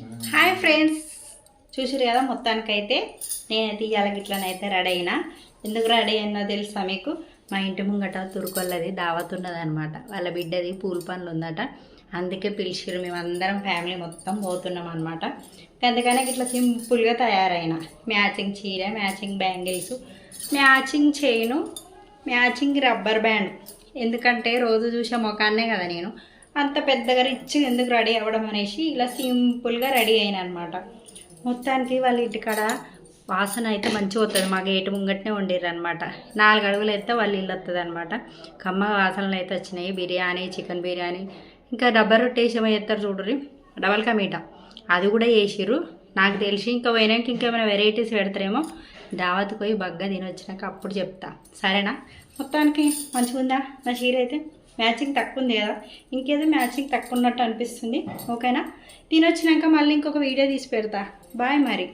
Hi friends. చూసారు కదా మొత్తానికైతే. నేనైతే ఇవాళ గిట్లనైతే రెడీ అయినా. ఎందుకు రెడీ అయినా తెలుసా మీకు? మా ఇంటి ముంగట తురుకొల్లది దావత్ ఉన్నది అనమాట వాళ్ళ బిడ్డది పూల పనులు ఉందట అందుకే పిలిచిరు మేమందరం ఫ్యామిలీ మొత్తం పోతున్నాం అనమాట అందుకనే ఇట్లా సింపుల్గా తయారైన. మ్యాచింగ్ చీర matching bangles matching chain matching rubber band. ఎందుకంటే రోజు చూసే మొఖాన్నే కదా నేను. అంత పెద్దగా రిచ్ ఎందుకు రెడీ అవ్వడం అనేసి ఇలా సింపుల్గా రెడీ అయినా అనమాట మొత్తానికి వాళ్ళ ఇంటికాడ వాసన అయితే మంచిగా వస్తుంది మా గేటు ముంగట్నే వండిర్రు నాలుగు అడుగులు అయితే వాళ్ళు ఇల్లు వస్తుంది అనమాట కమ్మ వాసనలు అయితే వచ్చినాయి. బిర్యానీ చికెన్ బిర్యానీ ఇంకా రబ్బర్ రొట్టె వేసి చేస్తారు చూడరి డబల్ కా అది కూడా వేసిర్రు నాకు తెలిసి ఇంకా పోయినాక ఇంకేమైనా వెరైటీస్ పెడతారేమో. దావత్కి పోయి బగ్గా తినొచ్చినాక అప్పుడు చెప్తా. సరేనా? మొత్తానికి మంచిగా ఉందా నా చీర అయితే? మ్యాచింగ్ తక్కువ ఉంది కదా. ఇంకేదో మ్యాచింగ్ తక్కువ ఉన్నట్టు అనిపిస్తుంది. ఓకేనా? తినొచ్చినాక మళ్ళీ ఇంకొక వీడియో తీసి పెడతా. బాయ్ మరి.